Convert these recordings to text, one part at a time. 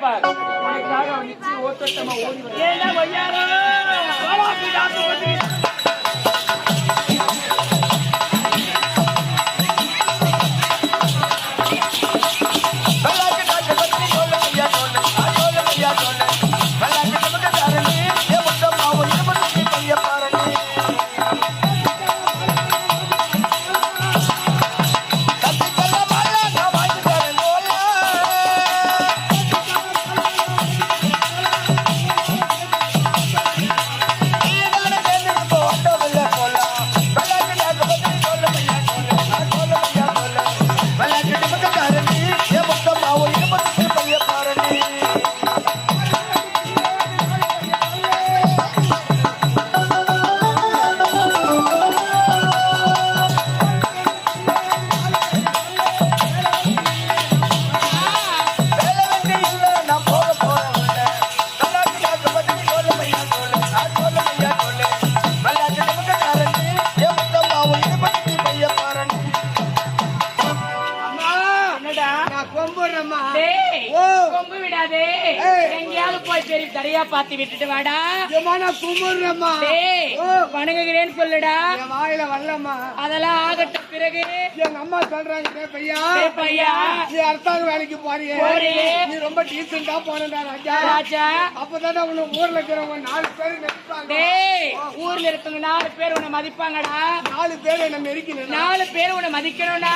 பார் உனக்காக அவன் நிச்சயம் ஓட்டோட்டமா ஓடி வருவான். கொம்புறேம்மா. கொம்பு விடாதே. எங்கேயாவது போய் பெரிய தரையா பார்த்து விட்டுட்டு வாடா நான் கும்பிடுறேம்மா. வணங்குகிறேன்னு சொல்லுடா வாயில வரலம்மா அதெல்லாம் ஆகட்டும் பிறகு எங்க அம்மா சொல்றாங்க "டேய் பையா பையா. நீ அரசாங்க வேலைக்கு போறியே. நீ ரொம்ப டீசெண்டா போனடா ராஜா. ராஜா. அப்பதானே உன்னை ஊர்ல இருக்கிறவங்க நாலு பேர் ஊர்ல இருக்கவங்க நாலு பேர் உன்னை மதிப்பாங்கடா. நாலு பேர் என்ன மெரிக்கணும் நாலு பேர் உன்னை மதிக்கணும்டா.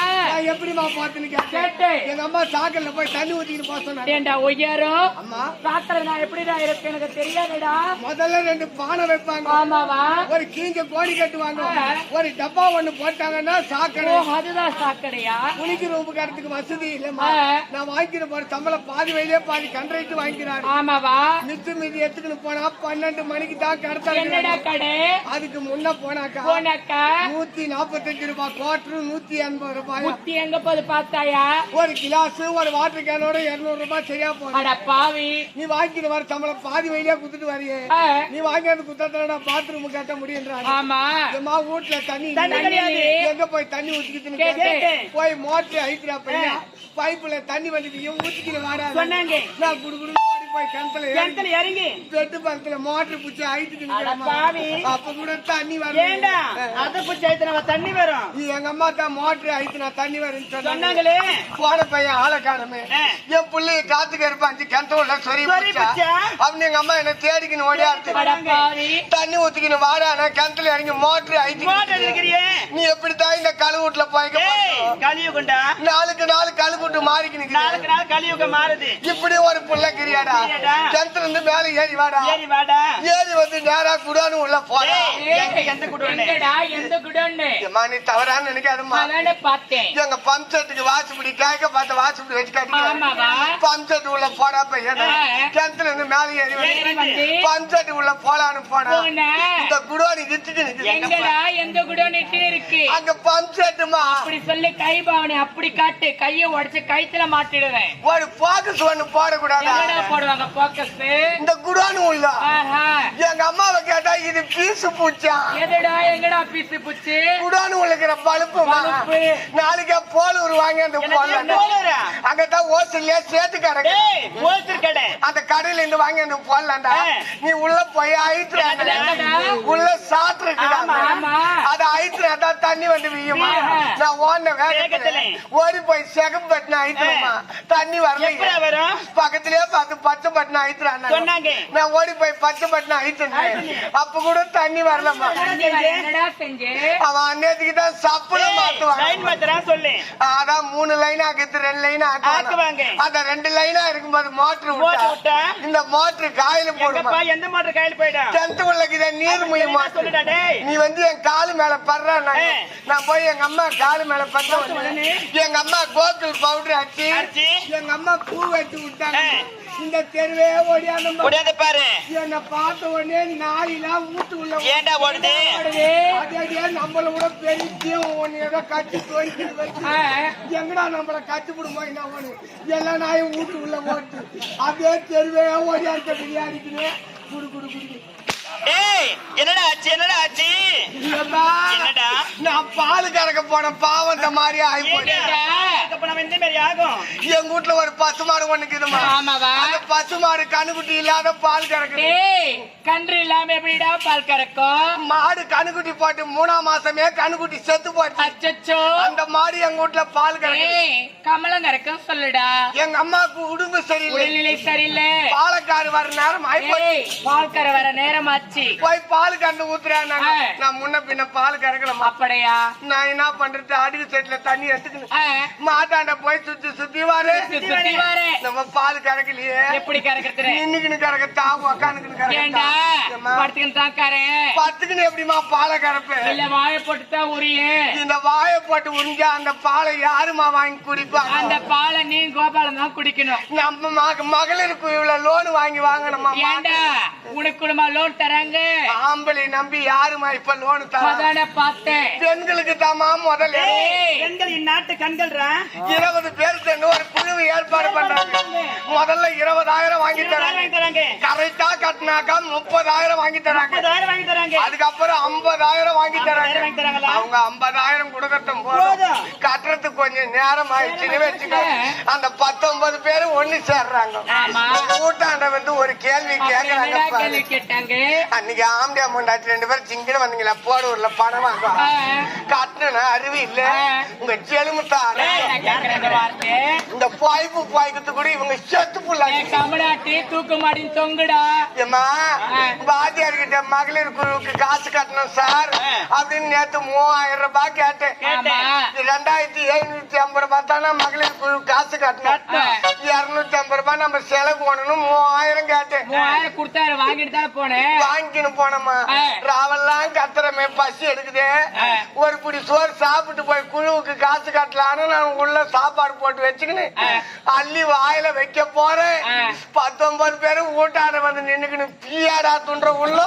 எப்படிமா பாத்துன்னு கேட்டேன். எங்க அம்மா சாக்கல்ல போய் தண்ணி ஊத்திக்கிட்டு போக சொன்னாங்க. ஏண்டா ஒய்யாரோ அம்மா. சாக்கடை நான் எப்படிடா இருக்கு? எனக்கு தெரியாதுடா. முதல்ல ரெண்டு பானை வைப்பாங்க. ஆமாவா? ஒரு கீஞ்ச கோழி கட்டுவாங்க. ஒரு டப்பா ஒண்ணு போட்டாங்கன்னா சாக்கடை. அதுதான் சாக்கடையா? குளிக்கிற உபகாரத்துக்கு வசதி இல்லம்மா. நான் வாங்கிக்கிற போற சம்பளம் பாதி வயலே பாதி கண்ட்ரைட்டு வாங்கிக்கிறாரு. ஆமாவா? மித்து மீதி எடுத்துக்கிட்டு போனா பன்னெண்டு மணிக்கு தான் என்னடா கடத்த கடை? அதுக்கு முன்ன போனாக்கா போனாக்கா? நூத்தி நாற்பத்தஞ்சு ரூபாய் குவார்டர் நூத்தி எண்பது ரூபாய். முத்தி எங்க போது பார்த்தாயா? ஒரு கிளாஸ் ஒரு வாட்டர் கேனோட இருநூறு ரூபாய் சரியா அட பாவி. நீ வாங்கிட்டு வர சம்பளம் பாதி வயலே குத்துட்டு வரையே. நீ வாங்கி அந்த குத்தத்துல பாத்ரூம் கட்ட முடியுன்றாங்க ஆமா. வீட்டுல தண்ணி. எங்க போய் தண்ணி ஊத்திக்கிட்டு கேட்டேன். போய் மோட்டர் அழிக்கிறா பையன். பைப்புல தண்ணி வந்துட்டு ஊத்திக்கிட்டு வாடா. சொன்னாங்க. நான் போய் கிணத்துல கிணத்துல இறங்கி. பெட்டு பக்கத்துல மோட்டர் பிடிச்சி. பாவி. அப்ப கூட தண்ணி வரும் அத புடிச்சு நம்ம தண்ணி வரும். நீ எங்க அம்மா தான் மோட்டர் அழித்து நான் தண்ணி சொன்னாங்க. சொன்னாங்களே. போன பையன் ஆளை காணுமே. என் புள்ளைய காத்துக்கு இருப்பாஞ்சு கிணத்து உள்ள சொறி. அவன் எங்க அம்மா என்ன தேடிக்கின்னு பாவி. தண்ணி ஊத்திக்கின்னு வாடா நான் கிணத்துல இறங்கி மோட்டர் அழிச்சு நீ எப்படித்தான் இந்த கழுவூட்டுல போய்க்க? கலியுகண்டா நாளுக்கு நாள் கழுவூட்டு மாறிக்கு நாளுக்கு நாள் கலியுகம் மாறுது. இப்படி ஒரு புள்ள கிரியாடா. கிணத்துல இருந்து மேல ஏறி வாடா. ஏறி வாடா. ஏறி வந்து நேரா குடான்னு உள்ள போடா. எந்த ஏம்மா, நீ தவறான்னு நினைக்காதம்மா. பார்த்தேன். எங்க பம்ப் செட்டுக்கு வாசுபடி கேட்க பார்த்த வாசுபடி வச்சு ஆமாவா? காட்டி பம்ப் செட்டு உள்ள போடா பையன். கிணத்துல இருந்து மேல ஏறி ஏறி வந்து பம்ப் செட்டு உள்ள போலான்னு போனா போன? இந்த குடோனி எங்கடா எந்த குடோன்னு இருக்கு? அங்க பம்ப் செட்டுமா அப்படி சொல்லி கை பாவனை அப்படி காட்டு. கைய உடைச்சு கைத்துல மாட்டிடுவேன். ஒரு போக்கஸ் ஒண்ணு போடக்கூடாதா? எங்கடா போக்கஸ் இந்த குடோனு உள்ள எங்க அம்மாவை கேட்டா இது பீசு பூச்சா? எதுடா எங்கடா பீசு புச்சு? குடோனு உள்ளக்கிற பழுப்புமா பழுப்பு. நாளைக்கே போல் உருவாங்க அந்த போல போலரா? அங்கதான் ஏய் ஹோல்சேல் கடை. அந்த கடையில இருந்து வாங்கி அந்த போடலாம்டா. நீ உள்ள போய் என்னடா? உள்ள சாத்து ஆமா. அது அழித்துறா தண்ணி வந்து வீயுமா. நான் ஓடின வேகத்துல. ஓடி போய் செகப்பு பட்டின அழித்துறமா தண்ணி வரல. பக்கத்திலேயே பார்த்து பச்சை பட்டின அழித்துறான் சொன்னாங்க. நான் ஓடி போய் பச்சை பட்டின அழித்துனேன் அப்ப கூட தண்ணி வரலமா தண்ணி வர என்னடா செஞ்சு? அவன் அன்னைக்கு தான் சப்புல மாத்திரா சொல்லு. அதான் மூணு லைன் ஆக்கிட்டு ரெண்டு லைன் ஆக்குவாங்க. அந்த ரெண்டு லைனா இருக்கும்போது மோட்டர் விட்டா? இந்த மோட்டர் காயில போடுமா? எந்த மாட்டர் கையில் போயிடும்? டென்த் உள்ளக்கு நீர் முய மாட்டேன் சொல்லுடா டேய்? நீ வந்து என் காலு மேல படுற. நான் போய் எங்க அம்மா காலு மேல உடனே? எங்க அம்மா கோகுல் பவுடர் அடிச்சு? எங்க அம்மா பூ வச்சு விட்டாங்க. இந்த தெருவே ஓடியாந்து பாரு. என்ன பார்த்த உடனே நாளிலாம் வீட்டு உள்ள ஏன்டா ஓடுது. அதே நம்மள விட பெரிய ஒன்னு கட்டி எங்கடா நம்மள கட்டுப்பிடுமோ என்ன ஒண்ணு எல்லா நாயும் வீட்டு உள்ள ஓட்டு அப்படியே தெருவே ஓடியாந்த பிரியாணிக்குன்னு குடு குடு குடு. ஏய் என்னடா ஆச்சு என்னடா ஆச்சு? என்னடா? பால் கறக்க போன ஆகி நம்ம இந்த மாதிரி ஆகும்? எங்க வீட்டுல ஒரு பசு மாடு ஒண்ணுக்குதுமா? அந்த பசு கணுக்குட்டி இல்லாத பால் கறக்குது. கன்று இல்லாம எப்படிடா பால் கறக்கும்? மாடு கணுக்குட்டி போட்டு மூணாம் மாசமே கணுக்குட்டி செத்து போச்சு அச்சச்சோ. அந்த மாடு எங்க வீட்டுல பால் கறக்குது. டேய் கமலம் கறக்கும் சொல்லுடா. எங்க அம்மாவுக்கு உடம்பு சரியில்லை. உடல்நிலை சரியில்லை. பாலக்காரு வர நேரம் டேய் பால் கற வர நேரமாச்சு போய் பால் கண்டு ஊத்துறாங்க ஆ. நான் முன்ன பின்ன பால் கறக்கலமா அப்படியா? நான் என்ன பண்றது? அடுக்கு செட்ல தண்ணி எடுத்துக்கணும். ஆ, மாட்டாண்ட போய் சுத்தி சுத்தி வாரு. நம்ம பால் கறக்கலையே. எப்படி கறக்குறது? நின்னுக்குன்னு கறக்கத்தா உக்காந்துக்குன்னு தான் பத்துக்குன்னு எப்படிமா பாலை கறப்பு? இல்ல வாயை போட்டு தான் இந்த வாயை போட்டு உறிஞ்சா அந்த பாலை யாருமா வாங்கி குடிப்பாங்க அந்த பாலை நீ கோபாலம் தான் குடிக்கணும். நம்ம மக- மகளிருக்கு இவ்வளவு லோன் வாங்கி வாங்கணுமா? ஏண்டா? உனக்கு குடும்பம் லோன் தராங்க. ஆம்பளை நம்பி யாருமா இப்ப லோன் தர? அதானே பார்த்தேன். பெண்களுக்கு தாமா முதல்ல? பெண்கள் இந்நாட்டு கண்கள்ரா? இருபது பேர் சேர்ந்து ஒரு குழுவு ஏற்பாடு பண்றாங்க. முதல்ல இருபதாயிரம் வாங்கி தராங்க. கரெக்டா கட்டினாக்கா முப்பதாயிரம் வாங்கி தராங்க. வாங்கி தராங்க. அதுக்கப்புறம் ஐம்பதாயிரம் வாங்கி தராங்க? அவங்க ஐம்பதாயிரம் கொடுக்கட்டும் போதும். கட்டுறதுக்கு கொஞ்சம் நேரம் ஆயிடுச்சுன்னு வச்சுக்கோ. அந்த பத்தொன்பது பேரும் ஒண்ணு சேர்றாங்க. கூட்டாண்ட வந்து ஒரு கேள்வி கேட்டாங்க? அன்னைக்கு ஆம்பியா முண்டாட்டி ரெண்டு பேரும் சிங்கிட வந்தீங்களா? போடூர்ல பணம் வாங்குவாங்க. ஆ, கட்டணும் அறிவு இல்ல. உங்க கேக்குறேன் இந்த பாய்ப்பு பாய்க்கத்து கூட இவங்க செத்து புள்ளாங்க கமலாட்டி தூக்கு மாட்டின்னு தொங்குடா. ஏம்மா ஆ. வாத்தியார் கிட்ட மகளிர் குழுவுக்கு காசு கட்டணும் சார். அப்படின்னு நேத்து மூவாயிரம் ரூபாய் கேட்டேன். ரெண்டாயிரத்தி எழுநூத்தி ஐம்பது ரூபாய் தானே மகளிர் குழு காசு கட்டணும். இருநூத்தி ஐம்பது ரூபாய் நம்ம செலவு பண்ணணும். மூவாயிரம் கேட்டேன். மூவாயிரம் கொடுத்தாரு வாங்கிட்டு தானே போனேன். வாங்கின்னு போனோமா. ராவெல்லாம் கத்துறமே பசி எடுக்குது. ஒரு புடி சோறு சாப்பிட்டு போய் குழுவுக்கு காசு கட்டலான்னு நான் உள்ள சாப்பாடு போட்டு வச்சுக்கின்னு. அள்ளி வாயில வைக்க போறேன். பத்தொன்பது பேரும் ஊட்டாட வந்து நின்னுக்கின்னு பீயாடா துன்ற உள்ள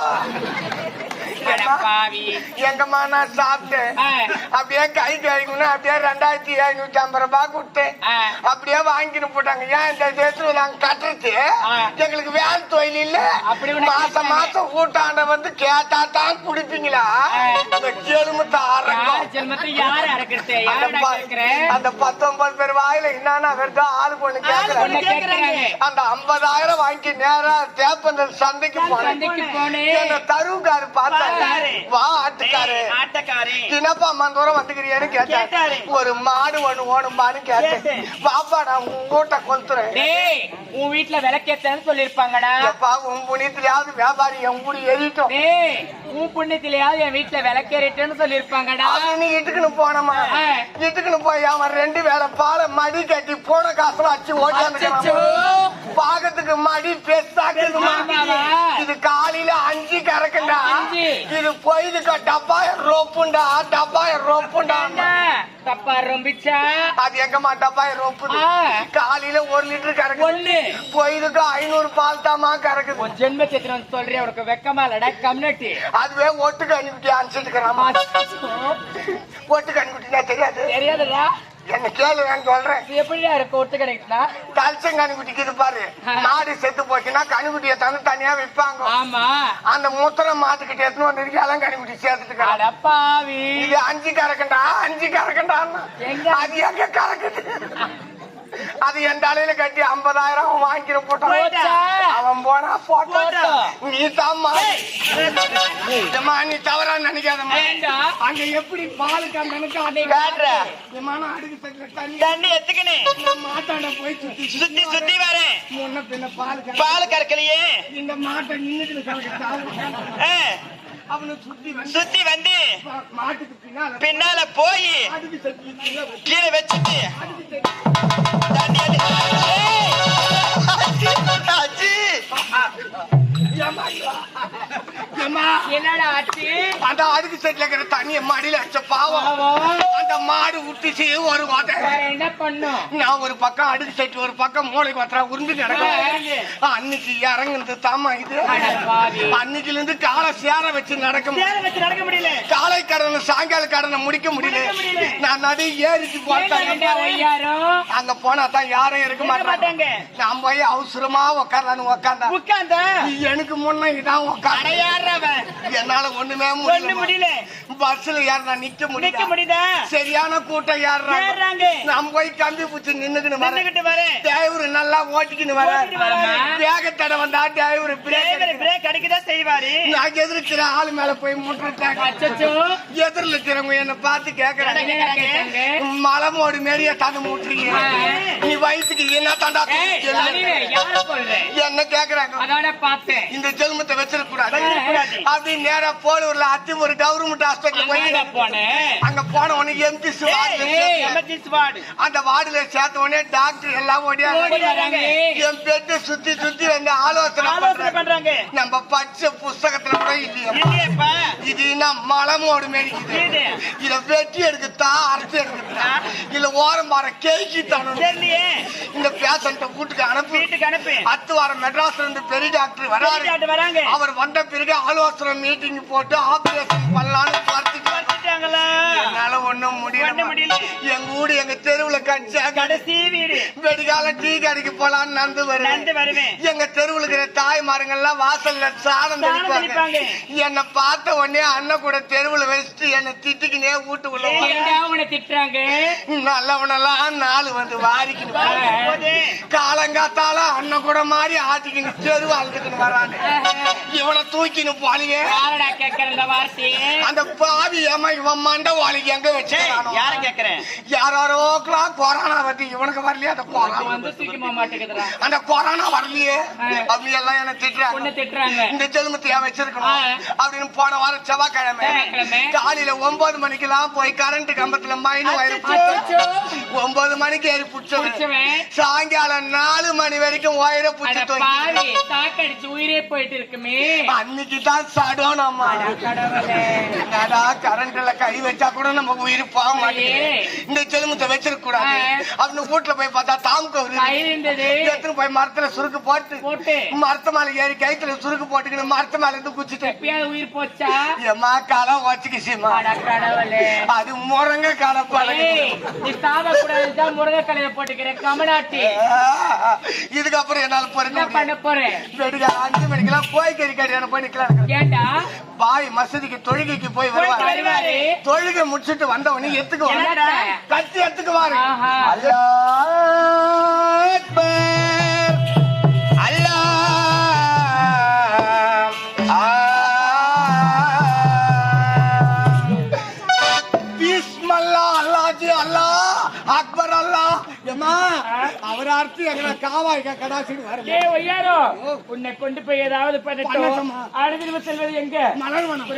எங்கம்மா நான் சாப்பிட்டேன். அப்படியே கை கழுவிக்கணும் அப்படியே ரெண்டாயிரத்தி எழுநூத்தி ஐம்பது ரூபாய் கொடுத்தேன். அப்படியே வாங்கின்னு போட்டாங்க. ஏன் இந்த தேசத்துல நாங்க கட்டுறது? ஆ. எங்களுக்கு வேலை தொழில் இல்ல. மாசம். மாசம் கூட்டாண்ட வந்து கேட்டா தான் குடிப்பீங்களா. இந்த அந்த பத்தொன்பது பேர் வாயில என்னன்னா வருதோ ஆளு பொண்ணு கேக்குறாங்க. அந்த ஐம்பதாயிரம் வாங்கி நேரா தேப்பந்தல் சந்தைக்கு போனேன். என்ன தருவுக்காரு பார்த்தாரு. வா ஆட்டுக்காரு ஆட்டக்காரி என்னப்பா மந்தூரம் வந்துக்கிறியான்னு கேட்டாரு. ஒரு மாடு ஒண்ணு ஓணும்பான்னு கேட்டேன். பாப்பா நான் உன் கொளுத்துறேன் டேய் உன் வீட்டுல விளக்கேத்தன்னு சொல்லிருப்பாங்கடா உன் புண்ணியத்திலேயாவது வியாபாரி என் கூடி எரிட்டோம் டேய் உன் புண்ணியத்திலேயாவது என் வீட்டுல விளக்கேறிட்டேன்னு சொல்லிருப்பாங்கடா நீ இட்டுக்குன்னு போனமா. இட்டுக்குன்னு போய் அவன் ரெண்டு வேலை பாலை மடி கட்டி போன காசுல வச்சு. ஓட்டாந்து பாக்கத்துக்கு மடி பெருசாக்குதுமா ஆமாவா? இது காலையில. இது பொய்துக்கா டப்பாயிரம் ரோப்புண்டா டப்பாயிரம் ரோப்புண்டா. ஏண்டா, தப்பா ரொம்பிச்சா? அது எங்கம்மா டப்பாயிரம் ரோப்புது? ஆ. காலையில ஒரு லிட்டர் கறக்குது. ஒண்ணு. பொய்துக்கு ஐநூறு பால் தாமா கறக்குது. உன் ஜென்ம சித்திரம் சொல்றேன் உனக்கு வெக்கமா இல்லடா கம்யூனிட்டி. அதுவே ஒட்டு கண்ணுக்குட்டி அனுப்பிச்சுட்டுக்கிறாமா ஒட்டு கண்ணுக்குட்டினா தெரியாது. தெரியாதுடா என்ன கேளு நான் சொல்றேன். இது எப்படிடா இருக்கு? ஒட்டு கிடைக்குதா? கல்சம் கண்ணுக்குட்டிக்கு இது பாரு மாடு செத்து போச்சுன்னா கண்ணுக்குட்டியை தந்து தனியா விற்பாங்க ஆமா. அந்த முத்திர மாட்டுக்கிட்ட எடுத்துன்னு வந்து இருக்கு கண்ணுக்குட்டி சேர்த்துட்டு அடப்பாவி இது அஞ்சு கறக்கண்டா அஞ்சு கறக்கண்டா? அது எங்க கறக்குது? அது என் தலையில கட்டி ஐம்பதாயிரம் போட்டான் போச்சா? அவன் போனா போட்டோம் போட்டோம். நீ தாம்மா. நீ தவறா நினைக்காதம்மா. அங்க எப்படி பால் கண்டனுக்கு அன்னைக்கு காட்டுற. விமானம் அடுக்கு தட்டுல தண்ணி எத்துக்கணே மாட்டாண்ட போய் சுத்தி சுத்தி சுத்தி வரேன் முன்ன பின்ன பால் பால் கறக்கலையே. இந்த மாட்டை நின்னுட்டு கலக்க சுத்தி வந்து பின்னால போய் கீழே வச்சு கீழே வச்சுட்டு தண்ணி அடி ஏய், அச்சி, அச்சி. ஏம்மா, என்னடா ஆச்சு? அந்த அடுக்கு செட்ல இருக்கிற தண்ணிய மடியில வச்ச பாவம். அந்த மாடு விட்டுச்சு ஒரு என்ன பண்ணும்? நான் ஒரு பக்கம் அடுக்கு செட்டு ஒரு பக்கம் மூளைக்கு வத்தா உருண்டு நடக்கும். அன்னைக்கு இறங்குனது தாமா இது. அன்னைக்குல இருந்து காலை சேர வச்சு நடக்க முடியல. காலை கடனை சாயங்கால கடனை முடிக்க முடியல. நான் நடு ஏறிச்சு ஒய்யாரம் அங்க போனா தான் யாரும் இருக்க மாட்டாங்க. நான் போய் அவசரமா உக்காரலான்னு உக்காந்தா உட்கார்ந்த எனக்கு முன்ன இதான் உக்காந்த என்னால ஒண்ணுமே ஒண்ணு முடியல. பஸ்ல ஏறினா நிக்க நிக்க முடியல சரியான கூட்டம் ஏறுறாங்க. நம்ம போய் கம்பி வரேன் நின்னுகிட்டு வரேன் டிரைவர் நல்லா ஓட்டிக்கின்னு வரேன். வேக தடை வந்தா டிரைவர் டிரைவர் பிரேக் அடிக்கதான் செய்வாரு. நான் எதிர்க்கிற ஆளு மேல போய் முட்டுட்டாங்க அச்சச்சோ. எதிரில் இருக்கிறவங்க என்ன பார்த்து கேக்குறாங்க. கேட்டாங்க மலமோடு மாரியா தானே மூட்டுறீங்க. நீ வயிற்றுக்கு என்ன தாண்டா என்ன கேக்குறாங்க? இந்த ஜென்மத்தை வச்சிருக்க அப்படி நேரா போலூர்ல அத்தி ஒரு கவர்மெண்ட் ஹாஸ்பிட்டல் போய் போனேன் அங்க போன உடனே எம்டி வார்டு அந்த வார்டுல சேர்த்த உடனே டாக்டர் எல்லாம் ஓடியா ஓடி வராங்க. என் பெட்டு சுத்தி சுத்தி வந்து ஆலோசனை பண்றாங்க. நம்ம பச்சை புஸ்தகத்துல கூட இல்லையா இது என்ன மலமோடு மேடிக்குது இது. வெட்டி எடுக்குதா அரைச்சி எடுக்குதா? இல்ல ஓரம் வார கேக்கி தரணும். இந்த பேஷண்ட வீட்டுக்கு அனுப்பி. வீட்டுக்கு அனுப்பு. அத்து வாரம் மெட்ராஸ்ல இருந்து பெரிய டாக்டர் வராரு. அவர் வந்த பிறகு ஆலோசனை மீட்டிங் போட்டு ஆபரேஷன் பண்ணலான்னு பார்த்துட்டு வந்துட்டாங்களே. ஒண்ணும் முடியல. எங்க ஊடு எங்க தெருவுல கடிச்சாங்க கடைசி வீடு. வெடிகால டீ கடைக்கு போலான்னு நடந்து வருவேன். எங்க தெருவுல இருக்கிற தாய்மாருங்கெல்லாம் வாசல்ல சாணம் தெளிப்பாங்க. என்ன பார்த்த உடனே அண்ணன் கூட தெருவுல வச்சுட்டு என்ன திட்டிக்கினே வீட்டுக்குள்ள உன்னை திட்டுறாங்க? நல்லவனெல்லாம் நாலு வந்து. போதே. காலங்காத்தால அண்ணன் கூட மாதிரி ஆட்டிக்கின்னு தெருவு அழுதுக்கின்னு வராங்க. இவனை தூக்கின்னு வார்த்தையே? அந்த பாவி ஏமா இவன் மண்ட வாளிக்கு எங்க வச்சு யார கேக்குறேன்? யாரோக்கெல்லாம் கொரோனா வந்து இவனுக்கு வரலையே? அந்த கொரோனா வந்து மாட்டேங்குதுடா. அந்த கொரோனா வரலையே. அப்படி எல்லாம் என்ன உன்னை திட்டுறாங்க திட்டுறாங்க. இந்த ஜென்மத்தை ஏன் வச்சிருக்கணும். ஆ. அப்படின்னு போன வாரம் செவ்வாய்க்கிழமை செவ்வாய்க்கிழமை. காலையில ஒன்பது மணிக்கெல்லாம் போய் கரண்ட் கம்பத்துல மைனு வயிறு. ஒன்பது மணிக்கு ஏறி புடிச்சவன். சாயங்காலம் நாலு மணி வரைக்கும் அட புடிச்சு உயிரே போயிட்டு இருக்குமே அன்னைக்கு தான் சடம் நம்ம கரண்ட்ல கை வச்சா கூட நம்ம உயிர் போக மாட்டேங்குது. இந்த ஜென்மத்தை வச்சிருக்க கூடாது. அப்படின்னு வீட்டுல போய் பார்த்தா தாமுக்கு எடுத்துன்னு போய் மரத்துல சுருக்கு போட்டு மரத்து மேல ஏறி கைத்துல சுருக்கு போட்டுக்கின்னு மரத்து மேல இருந்து குச்சிட்டு உயிர் போச்சா? ஏமா காலம் வச்சுக்கிச்சுமா அது முருங்க கால சாவ கூடாதுதான் முருங்கைக்கலையை போட்டுக்கிறேன் கமலாட்டி. இதுக்கப்புறம் என்னால என்ன பண்ண போறேன் அஞ்சு மணிக்கெல்லாம் போய் கறி கறியான போய் நிக்கலாம் ஏண்டா? பாய் மசதிக்கு தொழுகைக்கு போய் வருவார். தொழுகை முடிச்சிட்டு வந்த உடனே எத்துக்கு? கத்தி எத்துக்குவாரு ஆஹா. எங்களை காவாய் கடாசின்னு வர ஏ ஒய்யாரோ உன்னை கொண்டு போய் ஏதாவது பண்ணட்டும்? அடுத்த செல்வது எங்க? மலர்வனம்.